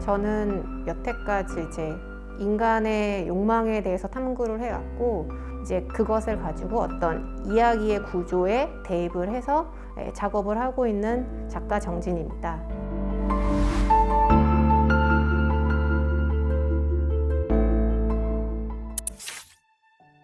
저는 여태까지 이제 인간의 욕망에 대해서 탐구를 해왔고 이제 그것을 가지고 어떤 이야기의 구조에 대입을 해서 예, 작업을 하고 있는 작가 정진입니다.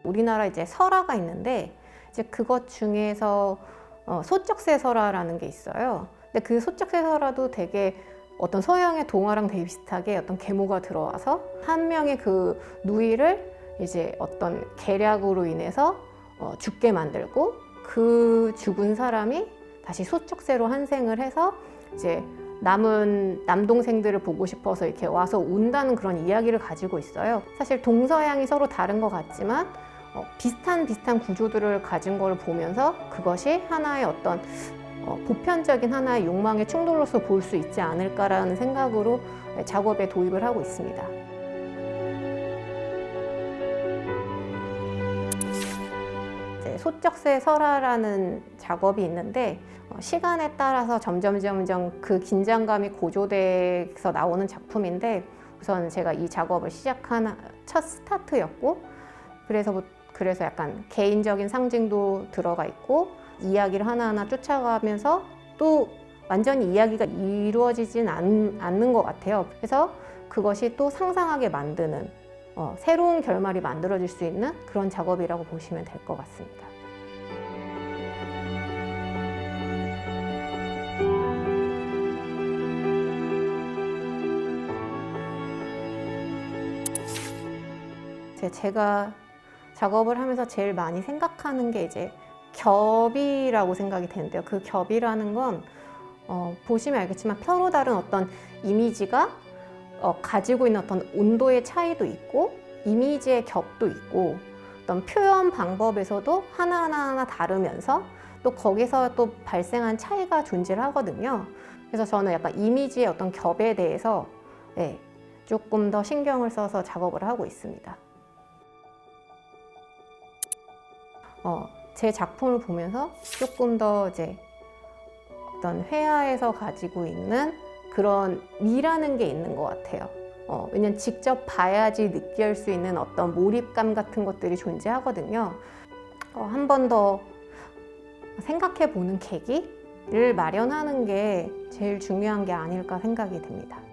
우리나라 이제 설화가 있는데 이제 그것 중에서 어, 소쩍새 설화라는 게 있어요. 근데 그 소쩍새 설화도 되게 어떤 서양의 동화랑 되게 비슷하게 어떤 계모가 들어와서 한 명의 그 누이를 이제 어떤 계략으로 인해서 어, 죽게 만들고 그 죽은 사람이 다시 소쩍새로 환생을 해서 이제 남은 남동생들을 보고 싶어서 이렇게 와서 온다는 그런 이야기를 가지고 있어요. 사실 동서양이 서로 다른 것 같지만 어, 비슷한 비슷한 구조들을 가진 걸 보면서 그것이 하나의 어떤 어, 보편적인 하나의 욕망의 충돌로서 볼 수 있지 않을까라는 생각으로 작업에 도입을 하고 있습니다. 소쩍새 설화라는 작업이 있는데 어, 시간에 따라서 점점 점점 그 긴장감이 고조돼서 나오는 작품인데 우선 제가 이 작업을 시작한 첫 스타트였고 그래서 뭐- 그래서 약간 개인적인 상징도 들어가 있고 이야기를 하나하나 쫓아가면서 또 완전히 이야기가 이루어지진 않, 않는 것 같아요. 그래서 그것이 또 상상하게 만드는 어, 새로운 결말이 만들어질 수 있는 그런 작업이라고 보시면 될 것 같습니다. 제- 제가 작업을 하면서 제일 많이 생각하는 게 이제 겹이라고 생각이 되는데요. 그 겹이라는 건 어, 보시면 알겠지만 서로 다른 어떤 이미지가 어, 가지고 있는 어떤 온도의 차이도 있고 이미지의 겹도 있고 어떤 표현 방법에서도 하나하나 하나 다르면서 또 거기서 또 발생한 차이가 존재를 하거든요. 그래서 저는 약간 이미지의 어떤 겹에 대해서 네, 조금 더 신경을 써서 작업을 하고 있습니다. 어, 제 작품을 보면서 조금 더 이제 어떤 회화에서 가지고 있는 그런 미라는 게 있는 것 같아요. 어, 왜냐면 직접 봐야지 느낄 수 있는 어떤 몰입감 같은 것들이 존재하거든요. 어, 한번 더 생각해 보는 계기를 마련하는 게 제일 중요한 게 아닐까 생각이 듭니다.